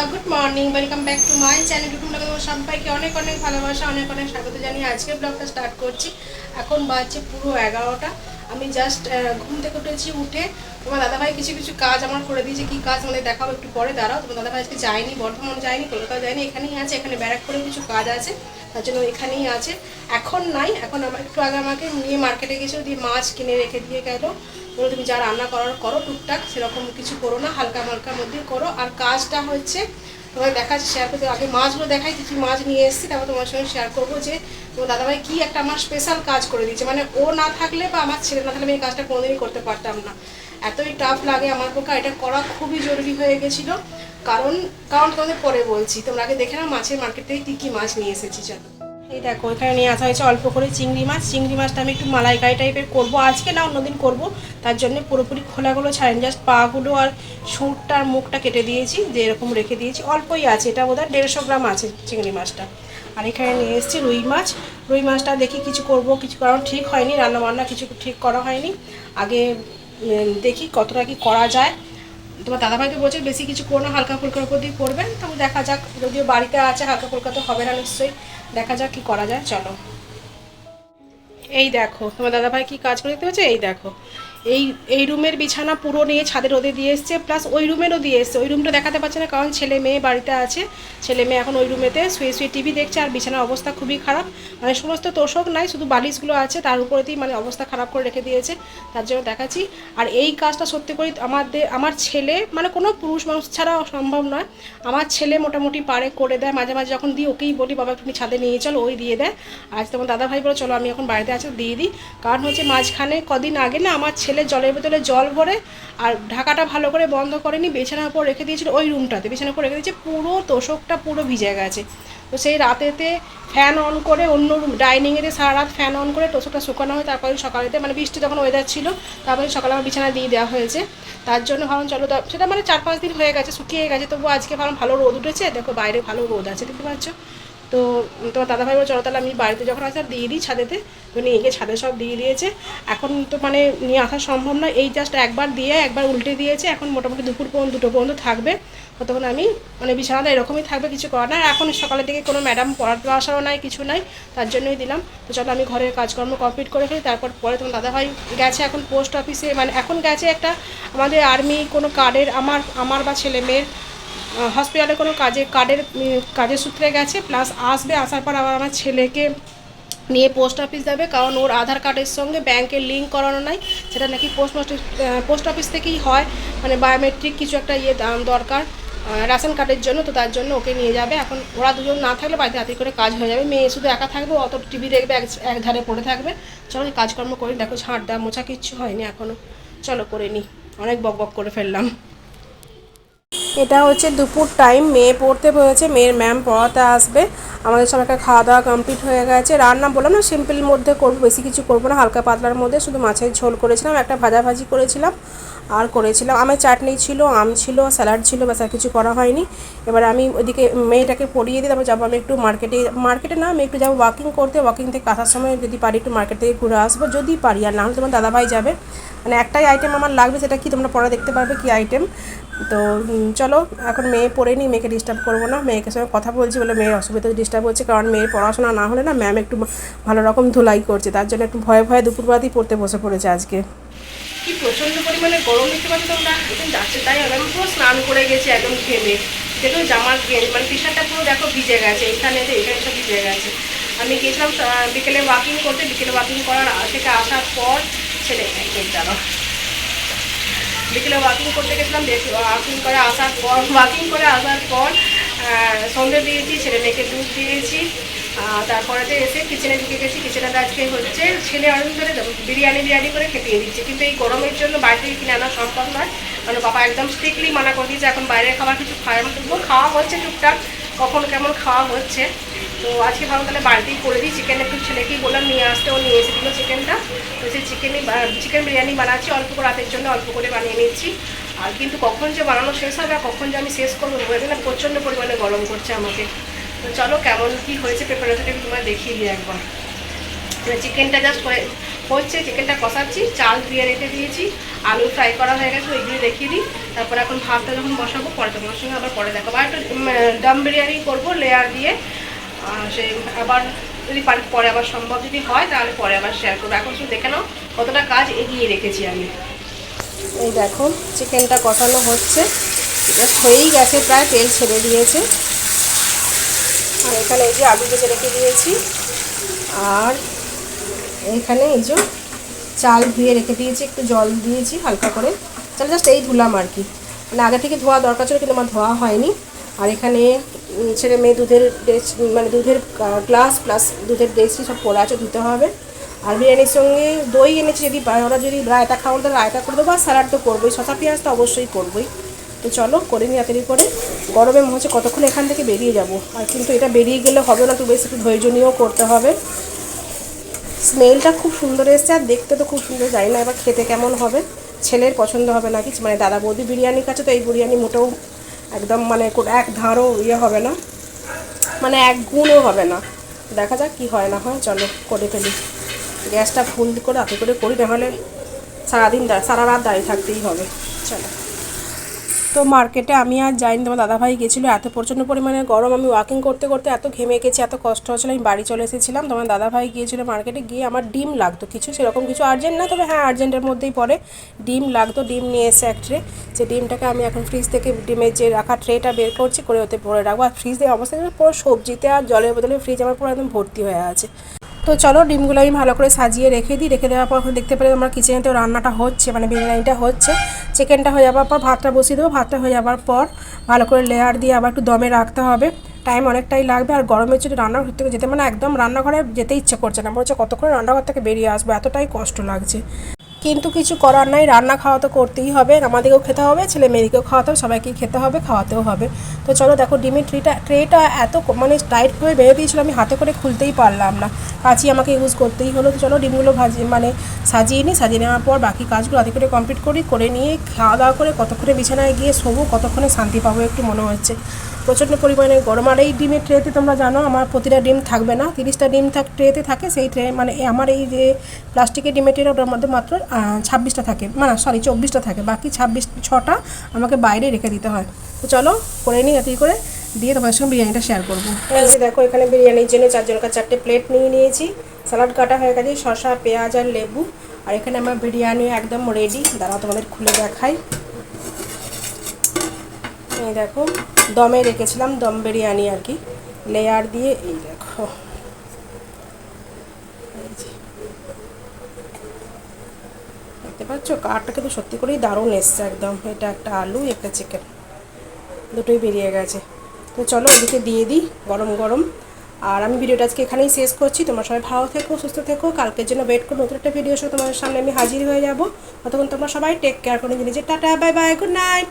বন্ধুরা good morning welcome back to my channel তোমার সবাইকে অনেক অনেক ভালোবাসা, অনেক অনেক স্বাগত জানিয়ে আজকে ব্লগটা স্টার্ট করছি। এখন বাজছে পুরো এগারোটা। আমি জাস্ট ঘুম থেকে উঠেছি, উঠে তোমার দাদাভাই কিছু কিছু কাজ আমার করে দিয়েছে, কি কাজ আমাদের দেখাবো একটু পরে, দাঁড়াও, তোমার দাদাভাই আজকে যায়নি, বর্ধমান যায়নি, কলকাতা যায়নি, এখানেই আছে, এখানে ব্যারাক করে কিছু কাজ আছে, তার জন্য এখানেই আছে। এখন নাই, এখন আমার একটু আগে আমাকে নিয়ে মার্কেটে গেছিল দিয়ে মাছ কিনে রেখে দিয়ে গেল। বলে তুমি যা রান্না করার করো, টুকটাক, সেরকম কিছু করো না, হালকা মালকার মধ্যেই করো। আর কাজটা হচ্ছে তোমার দেখাচ্ছি শেয়ার করতে আগে মাছগুলো দেখাই কিছু মাছ নিয়ে এসেছি, তারপর তোমার সঙ্গে শেয়ার করব যে, তোমার দাদাভাই কি একটা আমার স্পেশাল কাজ করে দিয়েছে। মানে ও না থাকলে বা আমার ছেলে না থাকলে আমি এই কাজটা কোনোদিনই করতে পারতাম না। এতই টাফ লাগে আমার পক্ষে এটা করা খুবই জরুরি হয়ে গেছিল। কারণ কারণ তোমাদের পরে বলছি, তোমরা আগে দেখে নাও মাছের মার্কেট থেকে কী কী মাছ নিয়ে এসেছি, চলো। এই দেখো, এখানে নিয়ে আসা হয়েছে অল্প করে চিংড়ি মাছ। চিংড়ি মাছটা আমি একটু মালাইকারি টাইপের করব। আজকে না, অন্যদিন করব। তার জন্য পুরোপুরি খোলাগুলো ছাড়েন। জাস্ট পাগুলো আর সুরটা আর মুখটা কেটে দিয়েছি, যে এরকম রেখে দিয়েছি। অল্পই আছে, এটা বোধহয় দেড়শো গ্রাম আছে চিংড়ি মাছটা। আর এখানে নিয়ে এসেছি রুই মাছ। রুই মাছটা দেখি কিছু করব, কিছু কারণ ঠিক হয়নি রান্না বান্না কিছু ঠিক করা হয়নি। আগে দেখি কতটা কি করা যায়। তোমার দাদাভাইকে বলছে বেশি কিছু করো না, হালকা ফুলকার উপর দিয়ে করবেন। তবে দেখা যাক, যদিও বাড়িতে আছে, হালকা ফুলকা তো হবে না নিশ্চয়ই। দেখা যাক কি করা যায়, চলো। এই দেখো, তোমার দাদাভাই কি কাজ করে দিতে হচ্ছে এই দেখো। এই এই রুমের বিছানা পুরো নিয়ে ছাদে রোদে দিয়ে এসছে প্লাস ওই রুমেরও দিয়ে এসছে। ওই রুমটা দেখাতে পারছে না, কারণ ছেলে মেয়ে বাড়িতে আছে। ছেলে মেয়ে এখন ওই রুমেতে শুয়ে শুয়ে টিভি দেখছে, আর বিছানার অবস্থা খুবই খারাপ। মানে সমস্ত তোষক নাই, শুধু বালিশগুলো আছে, তার উপরেতেই মানে অবস্থা খারাপ করে রেখে দিয়েছে, তার জন্য দেখাচ্ছি। আর এই কাজটা সত্যি করে আমাদের আমার ছেলে মানে কোনো পুরুষ মানুষ ছাড়া সম্ভব নয়। আমার ছেলে মোটামুটি পারে, করে দেয়। মাঝে মাঝে যখন দিই, ওকেই বলি, বাবা, তুমি ছাদে নিয়ে চলো, ওই দিয়ে দেয়। আজ তোমার দাদা ভাই বলে, চলো, আমি এখন বাড়িতে আছি, দিয়ে দিই। কারণ হচ্ছে মাঝখানে কদিন আগে না, আমার ছেলে জলের বোতলে জল ভরে আর ঢাকাটা ভালো করে বন্ধ করেনি, বিছানার উপর রেখে দিয়েছিল ওই রুমটাতে বিছানার উপর রেখে দিয়েছে, পুরো তোষকটা পুরো ভিজে গেছে। তো সেই রাতেতে ফ্যান অন করে অন্য রুম ডাইনিংয়েতে সারা রাত ফ্যান অন করে তোষকটা শুকানো হয়, তারপরে সকালেতে মানে বৃষ্টি যখন ওয়েদার ছিল, তারপরে সকালে আমার বিছানা দিয়ে দেওয়া হয়েছে। তার জন্য ভাবলাম চলো সেটা মানে চার পাঁচ দিন হয়ে গেছে, শুকিয়ে গেছে তবু আজকে ভাবলাম ভালো রোদ উঠেছে, দেখো বাইরে ভালো রোদ আছে, দেখতে পাচ্ছ? তো তোমার দাদাভাই বলে চলো তাহলে আমি বাড়িতে যখন আসি দিয়ে দিই ছাদেতে। তো নিয়ে গিয়ে ছাদে সব দিয়ে দিয়েছে। এখন তো মানে নিয়ে আসা সম্ভব না এই জাস্ট একবার দিয়ে, একবার উল্টে দিয়েছে। এখন মোটামুটি দুপুর পর্যন্ত, দুটো পর্যন্ত থাকবে। ততক্ষণ আমি মানে বিছানাটা এরকমই থাকবে, কিছু করার না এখন সকালের দিকে কোনো ম্যাডাম পড়াতে আসারও নাই, কিছু নাই, তার জন্যই দিলাম। তো চলো আমি ঘরের কাজকর্ম কমপ্লিট করে ফেলি। তারপর পরে তোমার দাদাভাই গেছে এখন পোস্ট অফিসে মানে এখন গেছে একটা আমাদের আর্মি কোনো কার্ডের, আমার আমার বা ছেলে মেয়ের হসপিটালে কোনো কাজে কার্ডের কাজের সূত্রে গেছে প্লাস আসবে, আসার পর আবার আমার ছেলেকে নিয়ে পোস্ট অফিস যাবে, কারণ ওর আধার কার্ডের সঙ্গে ব্যাংকের লিঙ্ক করানো নাই, সেটা নাকি পোস্ট পোস্ট অফিস থেকেই হয় মানে বায়োমেট্রিক কিছু একটা ইয়ে দরকার রেশন কার্ডের জন্য, তো তার জন্য ওকে নিয়ে যাবে, এখন ওরা দুজন না থাকলে বাড়িতে হাতে করে কাজ হয়ে যাবে, মেয়ে শুধু একা থাকবে, অত টিভি দেখবে, এক এক ধারে পড়ে থাকবে, চলো কাজকর্ম করি, দেখো ঝাঁট দেওয়া মোছা কিচ্ছু হয়নি এখনও চলো করে নিই অনেক বক বক করে ফেললাম। এটা হচ্ছে দুপুর টাইম মেয়ে পড়তে বসেছে মেয়ের ম্যাম পড়াতে আসবে। আমাদের সবাইকে খাওয়া দাওয়া কমপ্লিট হয়ে গেছে। রান্না বললাম না সিম্পল মধ্যে করব, বেশি কিছু করব না, হালকা পাতলার মধ্যে শুধু মাছের ঝোল করেছিলাম, একটা ভাজা ভাজি করেছিলাম, আর করেছিলাম। আমের চাটনি ছিল, আম ছিল স্যালাড ছিল, ব্যাস, আর কিছু করা হয়নি। এবার আমি ওদিকে মেয়েটাকে পড়িয়ে দিই তারপর যাব আমি একটু মার্কেটে মার্কেটে না, আমি একটু যাব ওয়াকিং করতে। ওয়াকিং থেকে আসার সময় যদি পারি একটু মার্কেট থেকে ঘুরে আসব, যদি পারি। আর না হলে তোমার দাদাভাই যাবে। মানে একটাই আইটেম আমার লাগবে, সেটা কি তোমরা পরে দেখতে পারবে কি আইটেম তো চলো, এখন মেয়ে পড়ে নি, মেয়েকে ডিস্টার্ব করব না। মেয়েকে সঙ্গে কথা বলছি বলে মেয়ের অসুবিধা ডিস্টার্ব হচ্ছে, কারণ মেয়ের পড়াশোনা না হলে না ম্যাম একটু ভালো রকম ধুলাই করছে। তার জন্য একটু ভয়ে ভয়ে দুপুরবেলাতেই পড়তে বসে পড়েছে আজকে। কি প্রচণ্ড পরিমাণে গরম দেখতে পাচ্ছি তোমরা? একদম যাচ্ছে তাই আমি পুরো স্নান করে গেছি একদম ঘেমে। দেখো জামার মানে টি শার্টটা পুরো দেখো ভিজে গেছে এখানে তো এখানে সব ভিজে গেছে। আমি গেছিলাম বিকেলে ওয়াকিং করতে, বিকেলে ওয়াকিং করার থেকে আসার পর ছেলে দাঁড়াও বিকেলে ওয়াকিং করতে গেছিলাম ওয়াকিং করে আসার পর ওয়াকিং করে আসার পর সন্ধে দিয়েছি, ছেলে মেয়েকে দুধ দিয়েছি তারপরেতে এসে কিচেনে ঢুকে গেছি কিচেনে আজকে হচ্ছে ছেলে অনেক ধরে বিরিয়ানি বিরিয়ানি করে খেপিয়ে দিচ্ছে। কিন্তু এই গরমের জন্য বাইরে থেকে কিনে আনা সম্ভব নয়। কারণ বাবা একদম স্ট্রিক্টলি মানা করে দিয়েছে, এখন বাইরের খাবার কিছু খায় না। খাওয়া হচ্ছে টুকটাক, কখন কেমন খাওয়া হচ্ছে। তো আজকে ভাবলাম তাহলে বাড়িতেই করে দিই। চিকেন একটু ছেলেকেই বললাম, নিয়ে আসতে, ও নিয়ে এসে দিল চিকেনটা তো সেই চিকেনই চিকেন বিরিয়ানি বানাচ্ছি, অল্প করে রাতের জন্য অল্প করে বানিয়ে নিচ্ছি। আর কিন্তু কখন যে বানানো শেষ হবে আর কখন যে আমি শেষ করব বলে না, প্রচণ্ড পরিমাণে গরম করছে আমাকে। তো চলো কেমন কি হয়েছে প্রিপারেশনটা তোমার দেখিয়ে দিই একবার। চিকেনটা জাস্ট হচ্ছে চিকেনটা কষাচ্ছি, চাল ধুয়ে রেখে দিয়েছি, আলু ফ্রাই করা হয়ে গেছে ওইগুলো দেখিয়ে দিই। তারপর এখন ভাতটা যখন বসাবো, পরে তোমার সঙ্গে আবার পরে দেখাবো। আর একটু দম বিরিয়ানি করব লেয়ার দিয়ে। সে আবার যদি পারি, পরে আবার সম্ভব যদি হয়, তাহলে পরে আবার শেয়ার করব। এখন শুধু দেখে নাও কতটা কাজ এগিয়ে রেখেছি আমি। এই দেখো চিকেনটা কষানো হচ্ছে। হয়েই গেছে, প্রায় তেল ছেড়ে দিয়েছে। আর এখানে এই যে আলু ভেজে রেখে দিয়েছি। আর এখানে এই যে চাল ধুয়ে রেখে দিয়েছি, একটু জল দিয়েছি হালকা করে। চাল জাস্ট এই ধুলাম আর কি। মানে আগে থেকে ধোয়া দরকার ছিল, কিন্তু আমার ধোয়া হয়নি। আর এখানে ছেলে মেয়ে দুধের ড্রেস মানে দুধের গ্লাস প্লাস দুধের ড্রেসটি সব পড়ে আছে, ধুতে হবে। আর বিরিয়ানির সঙ্গে দই এনেছি যদি ওরা যদি রায়তা খাওয়ার তাহলে রায়তা করে দেবো, আর স্যালাড তো করবোই শশা পেঁয়াজ তো অবশ্যই করবোই। তো চলো, করে নিই তাড়াতাড়ি করে গরমে মনে হচ্ছে কতক্ষণ এখান থেকে বেরিয়ে যাব। আর কিন্তু এটা বেরিয়ে গেলে হবে না, তো বেশ একটু ধৈর্য নিয়েও করতে হবে। স্মেলটা খুব সুন্দর এসছে, আর দেখতে তো খুব সুন্দর, জানি না এবার খেতে কেমন হবে। ছেলের পছন্দ হবে নাকি মানে দাদা বৌদি বিরিয়ানির কাছে তো এই বিরিয়ানি মোটেও একদম মানে এক ধারও ইয়ে হবে না। মানে এক গুণও হবে না। দেখা যাক কি হয় না হয়, চলো করে ফেলি। গ্যাসটা ফুল করে হাতে করে করি নাহলে সারাদিন দাঁড় সারা রাত দাঁড়িয়ে থাকতেই হবে। চলো। তো মার্কেটে আমি আর যাইনি, তোমার দাদাভাই গেছিল, এত প্রচণ্ড পরিমাণে গরম, আমি ওয়াকিং করতে করতে এত ঘেমে গেছি, এত কষ্ট হচ্ছিল, আমি বাড়ি চলে এসেছিলাম, তোমার দাদাভাই গিয়েছিল মার্কেটে, গিয়ে আমার ডিম লাগতো, কিছু সেরকম কিছু আর্জেন্ট না, তবে হ্যাঁ আর্জেন্টের মধ্যেই পড়ে, ডিম লাগতো, ডিম নিয়ে এসে এক ট্রে যে ডিমটাকে আমি এখন ফ্রিজ থেকে ডিমের যে রাখা ট্রেটা বের করছি, করে ওতে পরে রাখব, আর ফ্রিজে অবস্থা পুরো সবজিতে আর জলের বদলে ফ্রিজ আমার পুরো একদম ভর্তি হয়ে আছে। তো চলো ডিমগুলো আমি ভালো করে সাজিয়ে রেখে দিই। রেখে দেওয়ার পর দেখতে পারি আমার কিচেনেতেও রান্নাটা হচ্ছে মানে বিরিয়ানিটা হচ্ছে। চিকেনটা হয়ে যাওয়ার পর ভাতটা বসিয়ে দেবো। ভাতটা হয়ে যাওয়ার পর ভালো করে লেয়ার দিয়ে আবার একটু দমে রাখতে হবে। টাইম অনেকটাই লাগবে আর গরমের জন্য রান্নাঘর থেকে যেতে মানে একদম রান্নাঘরে যেতে ইচ্ছে করছে না। বলছে কতক্ষণ রান্নাঘর থেকে বেরিয়ে আসব, এতটাই কষ্ট লাগছে। কিন্তু কিছু করার নাই, রান্না খাওয়া তো করতেই হবে, আমাদেরকেও খেতে হবে, ছেলে মেয়েদেরকেও খাওয়াতে হবে, সবাইকেই খেতে হবে, খাওয়াতেও হবে। তো চলো দেখো, ডিমের ট্রিটা, ট্রেটা এত মানে টাইটভাবে বেঁধে দিয়েছিল, আমি হাতে করে খুলতেই পারলাম না। কাঁচি আমাকে ইউজ করতেই হলো, তো চলো ডিমগুলো ভাজি মানে সাজিয়ে নিই সাজিয়ে নেওয়ার পর বাকি কাজগুলো হাতে করে কমপ্লিট করি, করে নিয়ে খাওয়া দাওয়া করে কতক্ষণে বিছানায় গিয়ে শোবো, কতক্ষণে শান্তি পাবো একটু মনে হচ্ছে। প্রচণ্ড পরিমাণে গরম, আর এই ডিমের ট্রেতে তোমরা জানো, আমার প্রতিটা ডিম থাকবে না, তিরিশটা ডিম থাক ট্রেতে থাকে, সেই ট্রে মানে আমার এই যে প্লাস্টিকের ডিমের ট্রে ওটার মধ্যে মাত্র ছাব্বিশটা থাকে। মানে সরি চব্বিশটা থাকে। বাকি ছাব্বিশ, ছটা আমাকে বাইরে রেখে দিতে হয়। তো চলো, করে নিই, এতই করে। দিয়ে তোমার সঙ্গে বিরিয়ানিটা শেয়ার করব। যে দেখো, এখানে বিরিয়ানির জন্য চারজনকার চারটে প্লেট নিয়ে নিয়েছি। স্যালাড কাটা হয়ে গেছে, শসা, পেঁয়াজ আর লেবু। আর এখানে আমার বিরিয়ানি একদম রেডি দাঁড়াও, তোমাদের খুলে দেখাই। এই দেখো, দমে রেখেছিলাম দম বিরিয়ানি আর কি। লেয়ার দিয়ে, এই দেখো এই যে। পাচ্ছ কাঠটা কিন্তু সত্যি করেই দারুণ এসছে একদম। এটা একটা আলু, একটা চিকেন দুটোই বেরিয়ে গেছে। তো চলো ওদিকে দিয়ে দিই গরম গরম। আর আমি ভিডিওটা আজকে এখানেই শেষ করছি। তোমার সবাই ভালো থেকো, সুস্থ থেকো। কালকের জন্য ওয়েট করো, নতুন একটা ভিডিও সহ তোমাদের সামনে আমি হাজির হয়ে যাব। ততক্ষণ তোমরা সবাই টেক কেয়ার করে নিজে tata bye bye good night